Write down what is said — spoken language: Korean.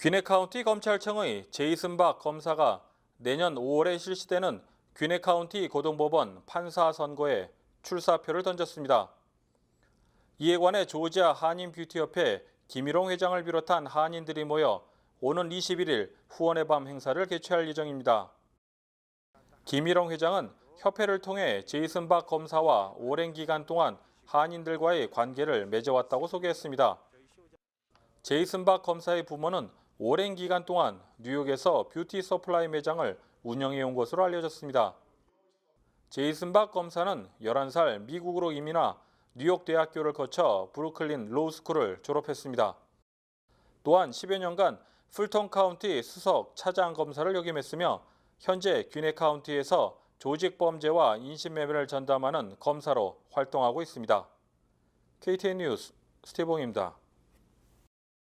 귀네 카운티 검찰청의 제이슨 박 검사가 내년 5월에 실시되는 귀네 카운티 고등법원 판사 선거에 출사표를 던졌습니다. 이에 관해 조지아 한인 뷰티협회 김일홍 회장을 비롯한 한인들이 모여 오는 21일 후원의 밤 행사를 개최할 예정입니다. 김일홍 회장은 협회를 통해 제이슨 박 검사와 오랜 기간 동안 한인들과의 관계를 맺어왔다고 소개했습니다. 제이슨 박 검사의 부모는 오랜 기간 동안 뉴욕에서 뷰티 서플라이 매장을 운영해 온 것으로 알려졌습니다. 제이슨 박 검사는 11살 미국으로 이민와 뉴욕 대학교를 거쳐 브루클린 로우스쿨을 졸업했습니다. 또한 10여 년간 풀턴 카운티 수석 차장 검사를 역임했으며 현재 귀네 카운티에서 조직 범죄와 인신매매를 전담하는 검사로 활동하고 있습니다. KTN 뉴스 스티봉입니다.